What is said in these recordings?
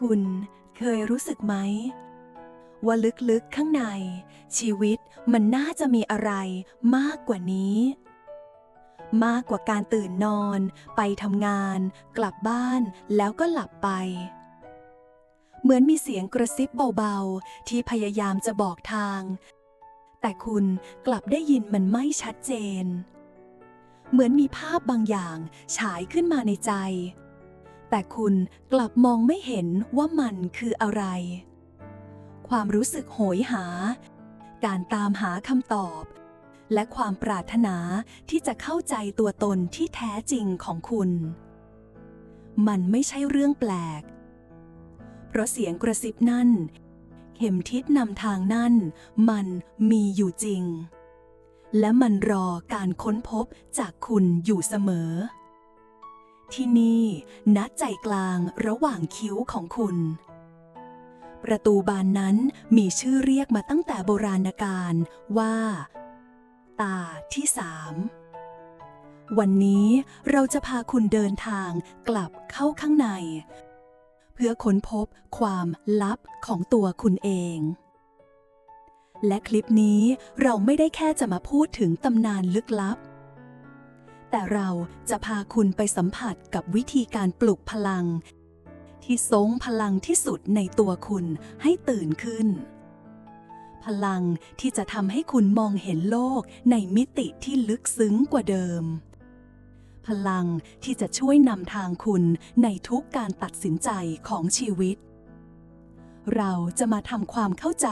คุณเคยรู้สึกไหม ว่าลึกๆข้างใน ชีวิตมันน่าจะมีอะไรมากกว่านี้ มากกว่าการตื่นนอน ไปทำงาน กลับบ้านแล้วก็หลับไป เหมือนมีเสียงกระซิบเบาๆ ที่พยายามจะบอกทาง แต่คุณกลับได้ยินมันไม่ชัดเจน เหมือนมีภาพบางอย่างฉายขึ้นมาในใจ แต่คุณกลับมองไม่เห็นว่ามันคืออะไร ความรู้สึกโหยหา การตามหาคำตอบ และความปรารถนาที่จะเข้าใจตัวตนที่แท้จริงของคุณ มันไม่ใช่เรื่องแปลก เพราะเสียงกระซิบนั่น เข็มทิศนำทางนั่น มันมีอยู่จริง และมันรอการค้นพบจากคุณอยู่เสมอ ที่นี่ณใจกลางระหว่างคิ้วของคุณ ประตูบานนั้นมีชื่อเรียกมาตั้งแต่โบราณกาลว่า ตาที่สามวันนี้เราจะพาคุณเดินทางกลับเข้าข้างใน เพื่อค้นพบความลับของตัวคุณเอง และคลิปนี้เราไม่ได้แค่จะมาพูดถึงตำนานลึกลับ แต่เราจะพาคุณไปสัมผัสกับวิธีการปลุกพลัง ที่ทรงพลังที่สุดในตัวคุณให้ตื่นขึ้น พลังที่จะทำให้คุณมองเห็นโลกในมิติที่ลึกซึ้งกว่าเดิม พลังที่จะช่วยนำทางคุณในทุกการตัดสินใจของชีวิต เราจะมาทำความเข้าใจ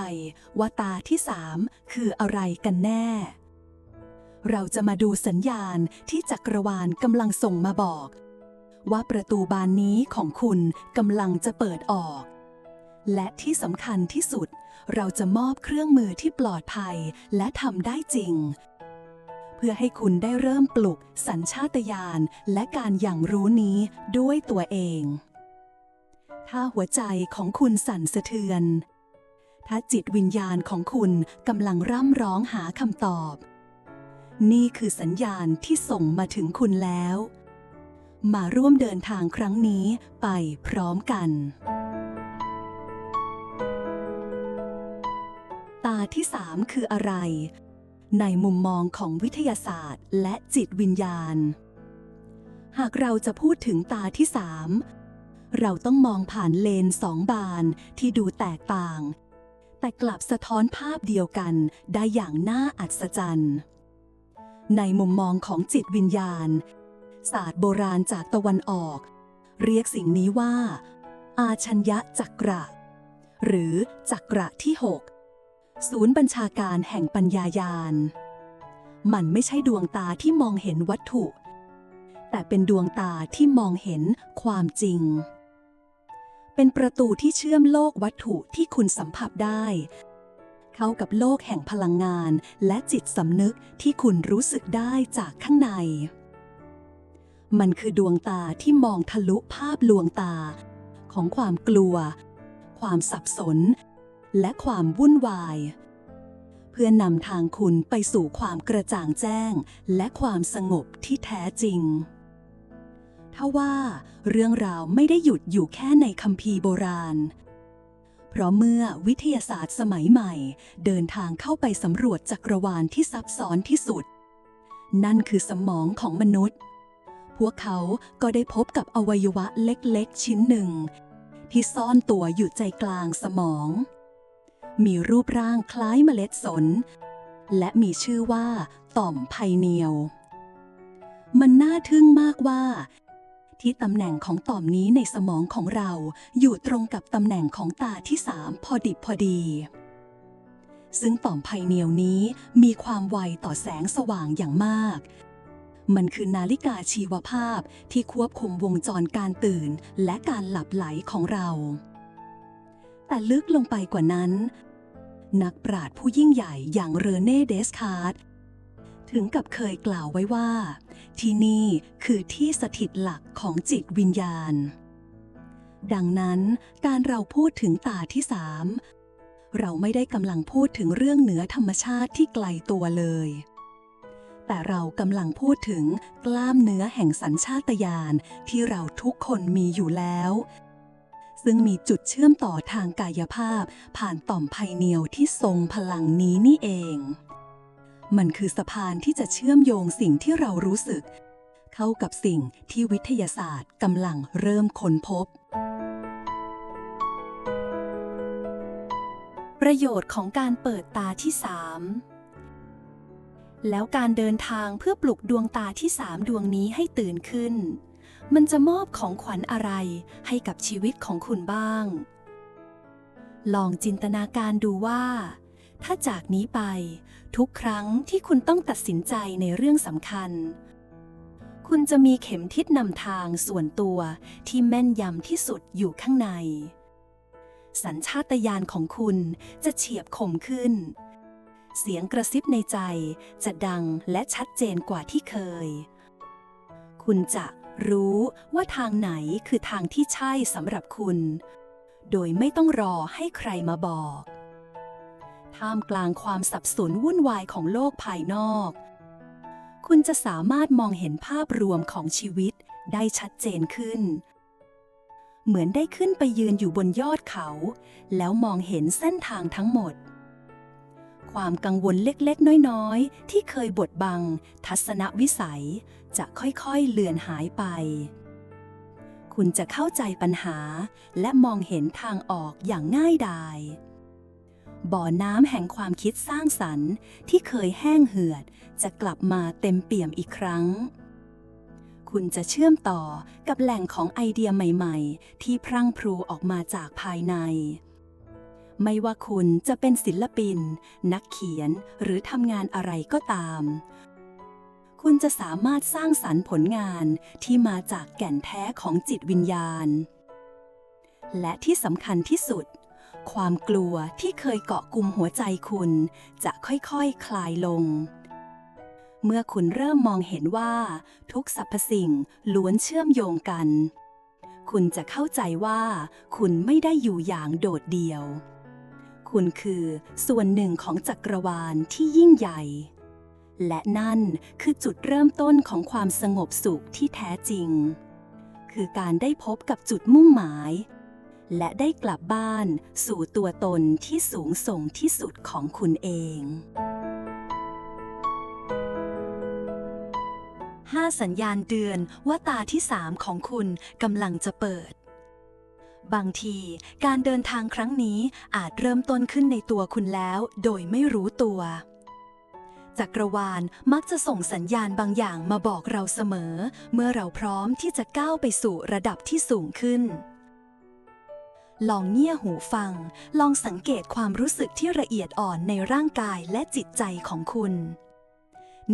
ว่าตาที่สามคืออะไรกันแน่ เราจะมาดูสัญญาณที่จักรวาลกำลังส่งมาบอก ว่าประตูบานนี้ของคุณกำลังจะเปิดออก และที่สำคัญที่สุด เราจะมอบเครื่องมือที่ปลอดภัยและทำได้จริง เพื่อให้คุณได้เริ่มปลุกสัญชาตญาณและการอย่างรู้นี้ด้วยตัวเอง ถ้าหัวใจของคุณสั่นสะเทือน ถ้าจิตวิญญาณของคุณกำลังร่ำร้องหาคำตอบ นี่คือสัญญาณที่ส่งมาถึงคุณแล้ว มาร่วมเดินทางครั้งนี้ไปพร้อมกัน ตาที่สามคืออะไร ในมุมมองของวิทยาศาสตร์และจิตวิญญาณ หากเราจะพูดถึงตาที่สามเราต้องมองผ่านเลนสองบานที่ดูแตกต่าง แต่กลับสะท้อนภาพเดียวกันได้อย่างน่าอัศจรรย์ ในมุมมองของจิตวิญญาณ ศาสตร์โบราณจากตะวันออก เรียกสิ่งนี้ว่า อาชัญญะจักระ หรือจักระที่ 6 ศูนย์บัญชาการแห่งปัญญายาณ มันไม่ใช่ดวงตาที่มองเห็นวัตถุ แต่เป็นดวงตาที่มองเห็นความจริง เป็นประตูที่เชื่อมโลกวัตถุที่คุณสัมผัสได้ เข้ากับโลกแห่งพลังงาน และจิตสำนึกที่คุณรู้สึกได้จากข้างใน มันคือดวงตาที่มองทะลุภาพลวงตา ของความกลัว ความสับสน และความวุ่นวาย เพื่อนำทางคุณไปสู่ความกระจ่างแจ้ง และความสงบที่แท้จริงทว่าเรื่องราวไม่ได้หยุดอยู่แค่ในคัมภีร์โบราณ เพราะเมื่อวิทยาศาสตร์สมัยใหม่ เดินทางเข้าไปสำรวจจักรวาลที่ซับซ้อนที่สุด นั่นคือสมองของมนุษย์ พวกเขาก็ได้พบกับอวัยวะเล็กๆ ชิ้นหนึ่ง ที่ซ่อนตัวอยู่ใจกลางสมอง มีรูปร่างคล้ายเมล็ดสน และมีชื่อว่า ต่อมไพเนียว มันน่าทึ่งมากว่า ที่ตำแหน่งของต่อมนี้ในสมองของเราอยู่ตรงกับตำแหน่งของตาที่สามพอดิบพอดี ซึ่งต่อมไพเนียวนี้มีความไวต่อแสงสว่างอย่างมาก มันคือนาฬิกาชีวภาพที่ควบคุมวงจรการตื่นและการหลับไหลของเรา แต่ลึกลงไปกว่านั้น นักปราชญ์ผู้ยิ่งใหญ่อย่างเรเน่เดสคาร์ต ถึงกับเคยกล่าวไว้ว่า ที่นี่คือที่สถิตหลักของจิตวิญญาณ ดังนั้นการเราพูดถึงตาที่สามเราไม่ได้กำลังพูดถึงเรื่องเหนือธรรมชาติที่ไกลตัวเลย แต่เรากำลังพูดถึงกล้ามเนื้อแห่งสัญชาตญาณที่เราทุกคนมีอยู่แล้ว ซึ่งมีจุดเชื่อมต่อทางกายภาพผ่านต่อมไพเนียวที่ทรงพลังนี้นี่เอง มันคือสะพานที่จะเชื่อมโยงสิ่งที่เรารู้สึก เข้ากับสิ่งที่วิทยาศาสตร์กำลังเริ่มค้นพบ ประโยชน์ของการเปิดตาที่3แล้วการเดินทางเพื่อปลุกดวงตาที่สามดวงนี้ให้ตื่นขึ้น มันจะมอบของขวัญอะไรให้กับชีวิตของคุณบ้าง ลองจินตนาการดูว่า ถ้าจากนี้ไป ทุกครั้งที่คุณต้องตัดสินใจในเรื่องสำคัญ คุณจะมีเข็มทิศนำทางส่วนตัวที่แม่นยำที่สุดอยู่ข้างใน สัญชาตญาณของคุณจะเฉียบคมขึ้น เสียงกระซิบในใจจะดังและชัดเจนกว่าที่เคย คุณจะรู้ว่าทางไหนคือทางที่ใช่สำหรับคุณ โดยไม่ต้องรอให้ใครมาบอก ท่ามกลางความสับสนวุ่นวายของโลกภายนอก คุณจะสามารถมองเห็นภาพรวมของชีวิตได้ชัดเจนขึ้น เหมือนได้ขึ้นไปยืนอยู่บนยอดเขา แล้วมองเห็นเส้นทางทั้งหมด ความกังวลเล็กๆ น้อยๆ ที่เคยบดบัง ทัศนวิสัย จะค่อยๆเลือนหายไปคุณจะเข้าใจปัญหาและมองเห็นทางออกอย่างง่ายดาย บ่อน้ำแห่งความคิดสร้างสรรค์ ที่เคยแห้งเหือด จะกลับมาเต็มเปี่ยมอีกครั้ง คุณจะเชื่อมต่อกับแหล่งของไอเดียใหม่ๆ ที่พรั่งพรูออกมาจากภายใน ไม่ว่าคุณจะเป็นศิลปิน นักเขียนหรือทำงานอะไรก็ตาม คุณจะสามารถสร้างสรรค์ผลงานที่มาจากแก่นแท้ของจิตวิญญาณ และที่สำคัญที่สุด ความกลัวที่เคยเกาะกลุ่มหัวใจคุณ จะค่อยๆคคลายลง เมื่อคุณเริ่มมองเห็นว่า ทุกสรรพสิ่งล้วนเชื่อมโยงกัน คุณจะเข้าใจว่า คุณไม่ได้อยู่อย่างโดดเดี่ยว คุณคือส่วนหนึ่งของจักรวาลที่ยิ่งใหญ่ และนั่นคือจุดเริ่มต้นของความสงบสุขที่แท้จริง คือการได้พบกับจุดมุ่งหมาย และได้กลับบ้านสู่ตัวตนที่สูงส่งที่สุดของคุณเอง 5 สัญญาณเตือนว่าตาที่ 3 ของคุณกำลังจะเปิด บางทีการเดินทางครั้งนี้อาจเริ่มต้นขึ้นในตัวคุณแล้วโดยไม่รู้ตัวจักรวาลมักจะส่งสัญญาณบางอย่างมาบอกเราเสมอ เมื่อเราพร้อมที่จะก้าวไปสู่ระดับที่สูงขึ้น ลองเงี่ยหูฟัง ลองสังเกตความรู้สึกที่ละเอียดอ่อนในร่างกายและจิตใจของคุณ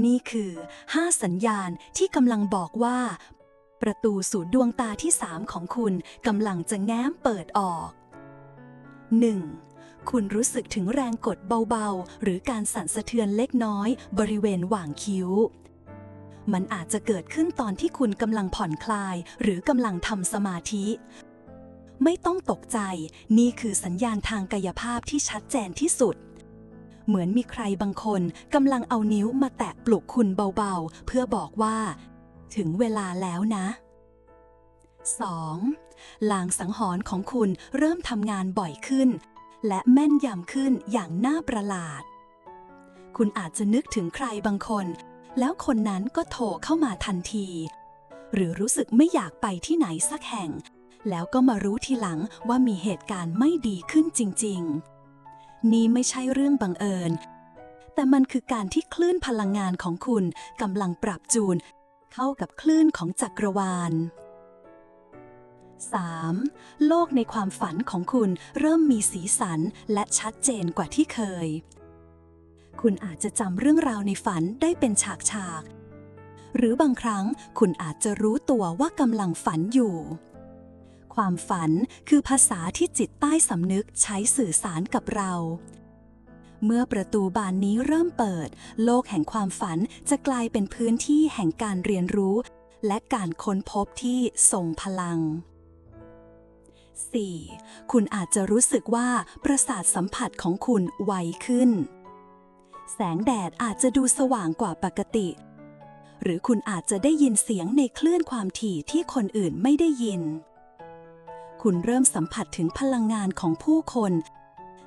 นี่คือ 5 สัญญาณที่กำลังบอกว่า ประตูสู่ดวงตาที่ 3 ของคุณกำลังจะแง้มเปิดออก 1. คุณรู้สึกถึงแรงกดเบาๆ หรือการสั่นสะเทือนเล็กน้อย บริเวณหว่างคิ้วมันอาจจะเกิดขึ้นตอนที่คุณกำลังผ่อนคลาย หรือกำลังทำสมาธิ ไม่ต้องตกใจ นี่คือสัญญาณทางกายภาพที่ชัดเจนที่สุด เหมือนมีใครบางคนกำลังเอานิ้วมาแตะปลุกคุณเบาๆ เพื่อบอกว่า ถึงเวลาแล้วนะ 2. ลางสังหรณ์ของคุณเริ่มทำงานบ่อยขึ้น และแม่นยำขึ้นอย่างน่าประหลาด คุณอาจจะนึกถึงใครบางคน แล้วคนนั้นก็โทรเข้ามาทันที หรือรู้สึกไม่อยากไปที่ไหนสักแห่ง แล้วก็มารู้ทีหลังว่ามีเหตุการณ์ไม่ดีขึ้นจริง ๆ นี่ไม่ใช่เรื่องบังเอิญ แต่มันคือการที่คลื่นพลังงานของคุณกำลังปรับจูน เข้ากับคลื่นของจักรวาล 3. โลกในความฝันของคุณเริ่มมีสีสันและชัดเจนกว่าที่เคย คุณอาจจะจำเรื่องราวในฝันได้เป็นฉากๆ หรือบางครั้งคุณอาจจะรู้ตัวว่ากำลังฝันอยู่ ความฝันคือภาษาที่จิตใต้สำนึกใช้สื่อสารกับเรา เมื่อประตูบานนี้เริ่มเปิด โลกแห่งความฝันจะกลายเป็นพื้นที่แห่งการเรียนรู้ และการค้นพบที่ทรงพลัง 4. คุณอาจจะรู้สึกว่าประสาทสัมผัสของคุณไวขึ้น แสงแดดอาจจะดูสว่างกว่าปกติ หรือคุณอาจจะได้ยินเสียงในคลื่นความถี่ที่คนอื่นไม่ได้ยิน คุณเริ่มสัมผัสถึงพลังงานของผู้คน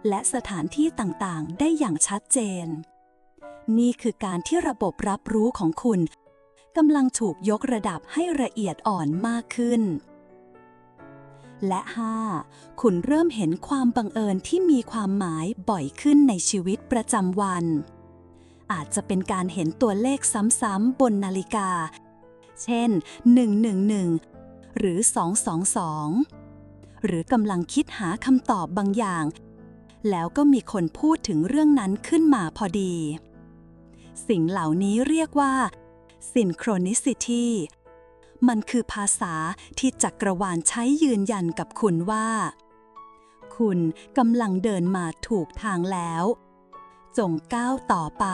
และสถานที่ต่างๆ ได้อย่างชัดเจน นี่คือการที่ระบบรับรู้ของคุณกำลังถูกยกระดับให้ละเอียดอ่อนมากขึ้น และ 5. คุณเริ่มเห็นความบังเอิญที่มีความหมายบ่อยขึ้นในชีวิตประจำวัน อาจจะเป็นการเห็นตัวเลขซ้ำๆบนนาฬิกา เช่น 111 หรือ 222 หรือกำลังคิดหาคำตอบบางอย่าง แล้วก็มีคนพูดถึงเรื่องนั้นขึ้นมาพอดี สิ่งเหล่านี้เรียกว่า synchronicity มันคือภาษาที่จักรวาลใช้ยืนยันกับคุณว่า คุณกำลังเดินมาถูกทางแล้ว จงก้าวต่อไป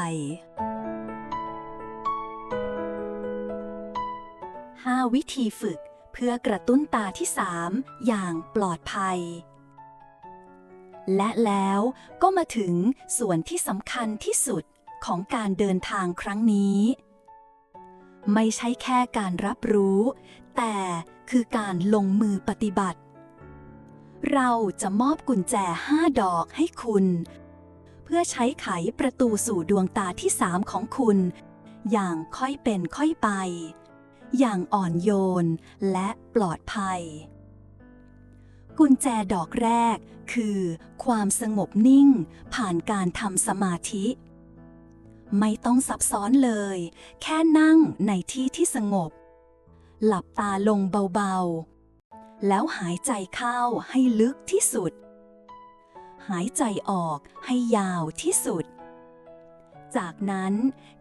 5 วิธีฝึก เพื่อกระตุ้นตาที่3อย่างปลอดภัย และแล้วก็มาถึงส่วนที่สำคัญที่สุดของการเดินทางครั้งนี้ ไม่ใช่แค่การรับรู้ แต่คือการลงมือปฏิบัติ เราจะมอบกุญแจ5ดอกให้คุณ เพื่อใช้ไขประตูสู่ดวงตาที่3ของคุณ อย่างค่อยเป็นค่อยไป อย่างอ่อนโยนและปลอดภัย กุญแจดอกแรกคือ ความสงบนิ่ง ผ่านการทำสมาธิ ไม่ต้องซับซ้อนเลย แค่นั่งในที่ที่สงบ หลับตาลงเบาๆ แล้วหายใจเข้าให้ลึกที่สุด หายใจออกให้ยาวที่สุดจากนั้น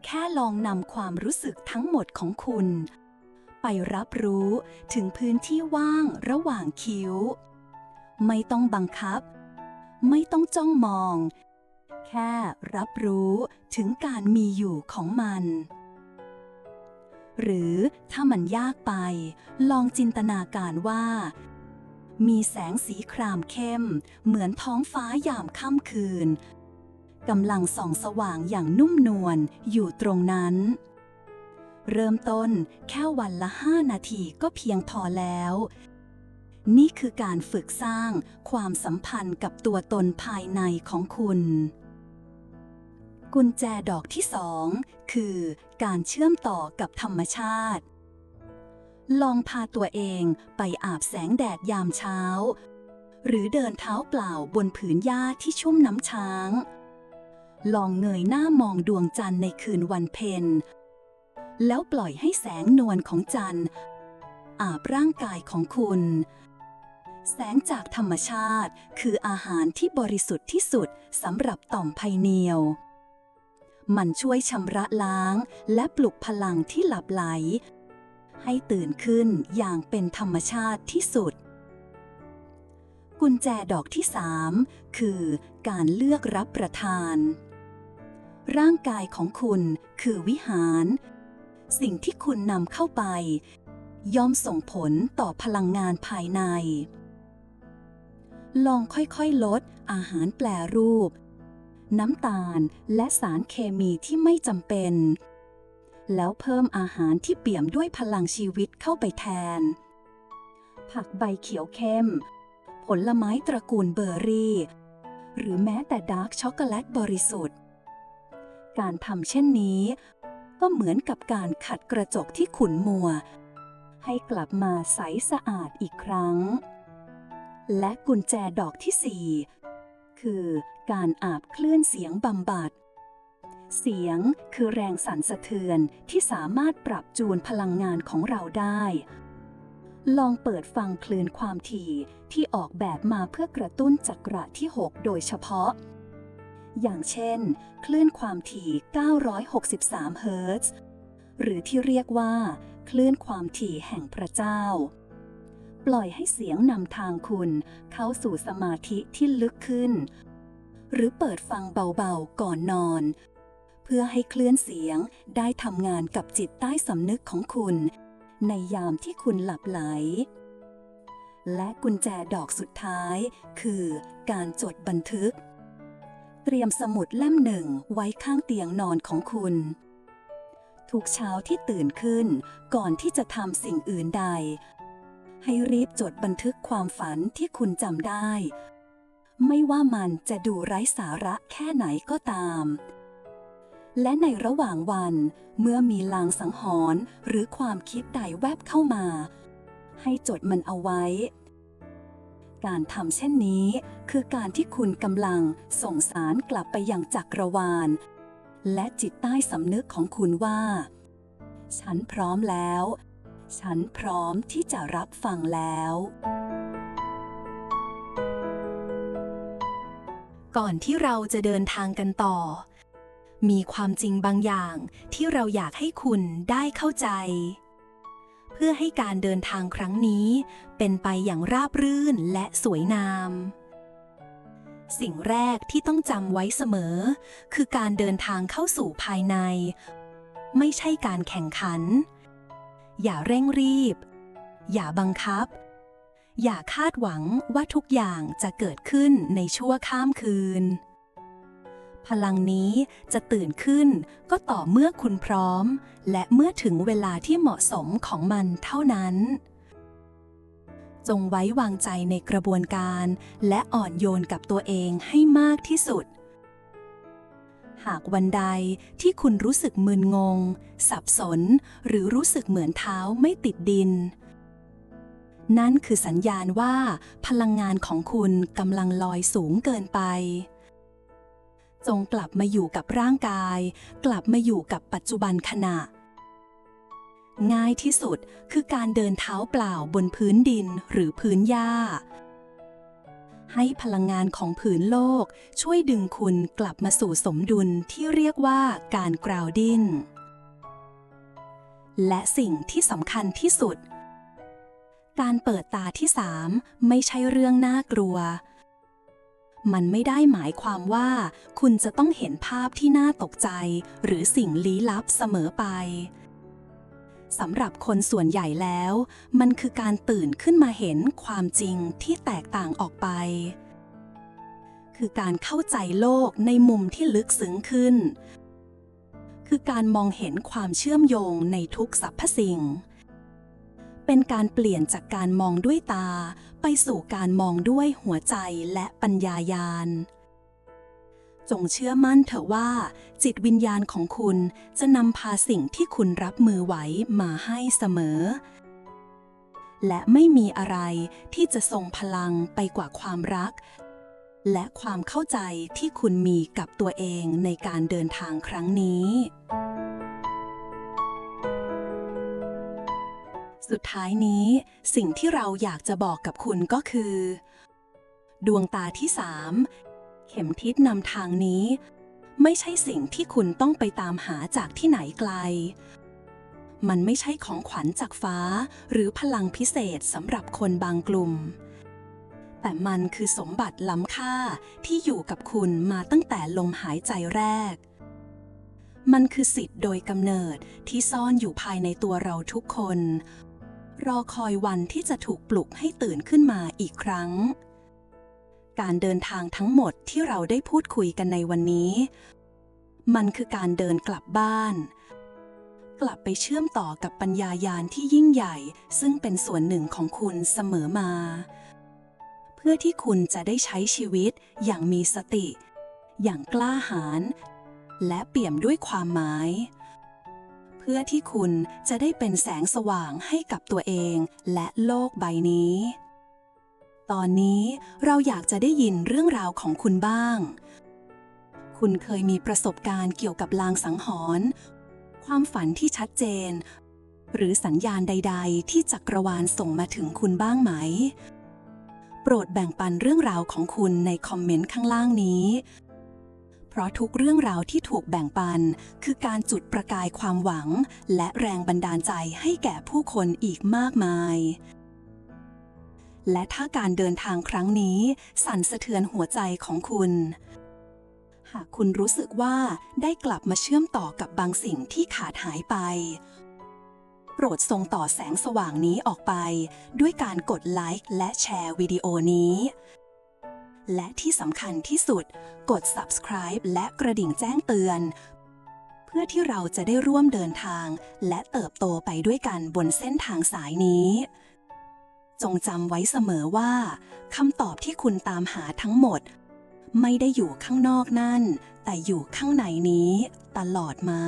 แค่ลองนำความรู้สึกทั้งหมดของคุณ ไปรับรู้ถึงพื้นที่ว่างระหว่างคิ้ว ไม่ต้องบังคับ ไม่ต้องจ้องมอง แค่รับรู้ถึงการมีอยู่ของมัน หรือถ้ามันยากไป ลองจินตนาการว่า มีแสงสีครามเข้ม เหมือนท้องฟ้ายามค่ำคืนกำลังส่องสว่างอย่างนุ่มนวลอยู่ตรงนั้น เริ่มต้นแค่วันละ 5 นาทีก็เพียงพอแล้ว นี่คือการฝึกสร้างความสัมพันธ์กับตัวตนภายในของคุณ กุญแจดอกที่สองคือการเชื่อมต่อกับธรรมชาติ ลองพาตัวเองไปอาบแสงแดดยามเช้า หรือเดินเท้าเปล่าบนผืนหญ้าที่ชุ่มน้ำช้างลองเงยหน้ามองดวงจันทร์ในคืนวันเพ็ญ แล้วปล่อยให้แสงนวลของจันทร์ อาบร่างกายของคุณ แสงจากธรรมชาติคืออาหารที่บริสุทธิ์ที่สุดสำหรับต่อมไพเนียว มันช่วยชำระล้างและปลุกพลังที่หลับไหล ให้ตื่นขึ้นอย่างเป็นธรรมชาติที่สุดกุญแจดอกที่ 3 คือการเลือกรับประทาน ร่างกายของคุณคือวิหาร สิ่งที่คุณนำเข้าไป ย่อมส่งผลต่อพลังงานภายใน ลองค่อยๆ ลดอาหารแปรรูป น้ำตาลและสารเคมีที่ไม่จำเป็น แล้วเพิ่มอาหารที่เปี่ยมด้วยพลังชีวิตเข้าไปแทน ผักใบเขียวเข้ม ผลไม้ตระกูลเบอร์รี่ หรือแม้แต่ดาร์กช็อกโกแลตบริสุทธิ์ การทำเช่นนี้ ก็เหมือนกับการขัดกระจกที่ขุ่นมัว ให้กลับมาใสสะอาดอีกครั้ง และกุญแจดอกที่4คือการอาบเคลื่อนเสียงบำบัด เสียงคือแรงสั่นสะเทือนที่สามารถปรับจูนพลังงานของเราได้ ลองเปิดฟังคลื่นความถี่ที่ออกแบบมาเพื่อกระตุ้นจักระที่ 6 โดยเฉพาะ อย่างเช่น คลื่นความถี่ 963 เฮิรตซ์ หรือที่เรียกว่า คลื่นความถี่แห่งพระเจ้า ปล่อยให้เสียงนำทางคุณเข้าสู่สมาธิที่ลึกขึ้น หรือเปิดฟังเบาๆก่อนนอน เพื่อให้คลื่นเสียงได้ทำงานกับจิตใต้สำนึกของคุณ ในยามที่คุณหลับไหลและกุญแจดอกสุดท้าย คือการจดบันทึก เตรียมสมุดเล่มหนึ่งไว้ข้างเตียงนอนของคุณ ทุกเช้าที่ตื่นขึ้น ก่อนที่จะทำสิ่งอื่นใด ให้รีบจดบันทึกความฝันที่คุณจำได้ ไม่ว่ามันจะดูไร้สาระแค่ไหนก็ตาม และในระหว่างวันเมื่อมีลางสังหรณ์หรือความคิดใดแวบเข้ามา ให้จดมันเอาไว้ การทำเช่นนี้ คือการที่คุณกำลังส่งสารกลับไปยังจักรวาล และจิตใต้สำนึกของคุณว่า ฉันพร้อมแล้ว ฉันพร้อมที่จะรับฟังแล้วก่อนที่เราจะเดินทางกันต่อ มีความจริงบางอย่างที่เราอยากให้คุณได้เข้าใจ พื่อให้การเดินทางครั้งนี้ เป็นไปอย่างราบรื่นและสวยงาม สิ่งแรกที่ต้องจำไว้เสมอ คือการเดินทางเข้าสู่ภายใน ไม่ใช่การแข่งขัน อย่าเร่งรีบ อย่าบังคับ อย่าคาดหวังว่าทุกอย่างจะเกิดขึ้นในชั่วข้ามคืน พลังนี้จะตื่นขึ้นก็ต่อเมื่อคุณพร้อม และเมื่อถึงเวลาที่เหมาะสมของมันเท่านั้น จงไว้วางใจในกระบวนการ และอ่อนโยนกับตัวเองให้มากที่สุด หากวันใดที่คุณรู้สึกมึนงง สับสน หรือรู้สึกเหมือนเท้าไม่ติดดินนั่นคือสัญญาณว่าพลังงานของคุณกำลังลอยสูงเกินไป จงกลับมาอยู่กับร่างกาย กลับมาอยู่กับปัจจุบันขณะ ง่ายที่สุดคือการเดินเท้าเปล่าบนพื้นดินหรือพื้นหญ้า ให้พลังงานของผืนโลกช่วยดึงคุณกลับมาสู่สมดุลที่เรียกว่าการกราวดินและสิ่งที่สำคัญที่สุด การเปิดตาที่สามไม่ใช่เรื่องน่ากลัว มันไม่ได้หมายความว่า คุณจะต้องเห็นภาพที่น่าตกใจ หรือสิ่งลี้ลับเสมอไปสำหรับคนส่วนใหญ่แล้ว มันคือการตื่นขึ้นมาเห็นความจริงที่แตกต่างออกไป คือการเข้าใจโลกในมุมที่ลึกซึ้งขึ้น คือการมองเห็นความเชื่อมโยงในทุกสรรพสิ่ง เป็นการเปลี่ยนจากการมองด้วยตา ไปสู่การมองด้วยหัวใจและปัญญายาณ จงเชื่อมั่นเถอะว่า จิตวิญญาณของคุณจะนำพาสิ่งที่คุณรับมือไหวมาให้เสมอ และไม่มีอะไรที่จะทรงพลังไปกว่าความรัก และความเข้าใจที่คุณมีกับตัวเองในการเดินทางครั้งนี้ สุดท้ายนี้สิ่งที่เราอยากจะบอกกับคุณก็คือ ดวงตาที่สามเข็มทิศนำทางนี้ ไม่ใช่สิ่งที่คุณต้องไปตามหาจากที่ไหนไกล มันไม่ใช่ของขวัญจากฟ้า หรือพลังพิเศษสำหรับคนบางกลุ่ม แต่มันคือสมบัติล้ำค่าที่อยู่กับคุณมาตั้งแต่ลมหายใจแรก มันคือสิทธิ์โดยกำเนิดที่ซ่อนอยู่ภายในตัวเราทุกคน รอคอยวันที่จะถูกปลุกให้ตื่นขึ้นมาอีกครั้ง การเดินทางทั้งหมดที่เราได้พูดคุยกันในวันนี้ มันคือการเดินกลับบ้าน กลับไปเชื่อมต่อกับปัญญายาณที่ยิ่งใหญ่ ซึ่งเป็นส่วนหนึ่งของคุณเสมอมา เพื่อที่คุณจะได้ใช้ชีวิตอย่างมีสติ อย่างกล้าหาญและเปี่ยมด้วยความหมาย พื่อที่คุณจะได้เป็นแสงสว่างให้กับตัวเองและโลกใบนี้ ตอนนี้เราอยากจะได้ยินเรื่องราวของคุณบ้าง คุณเคยมีประสบการณ์เกี่ยวกับลางสังหรณ์ความฝันที่ชัดเจน หรือสัญญาณใด ๆ ที่จักรวาลส่งมาถึงคุณบ้างไหม โปรดแบ่งปันเรื่องราวของคุณในคอมเมนต์ข้างล่างนี้ เพราะทุกเรื่องราวที่ถูกแบ่งปัน คือการจุดประกายความหวัง และแรงบันดาลใจให้แก่ผู้คนอีกมากมาย และถ้าการเดินทางครั้งนี้ สั่นสะเทือนหัวใจของคุณ หากคุณรู้สึกว่าได้กลับมาเชื่อมต่อกับบางสิ่งที่ขาดหายไปโปรดส่งต่อแสงสว่างนี้ออกไป ด้วยการกดไลค์และแชร์วิดีโอนี้ และที่สำคัญที่สุด กด subscribe และกระดิ่งแจ้งเตือน เพื่อที่เราจะได้ร่วมเดินทาง และเติบโตไปด้วยกันบนเส้นทางสายนี้ จงจำไว้เสมอว่าคำตอบที่คุณตามหาทั้งหมด ไม่ได้อยู่ข้างนอกนั่น แต่อยู่ข้างในนี้ ตลอดมา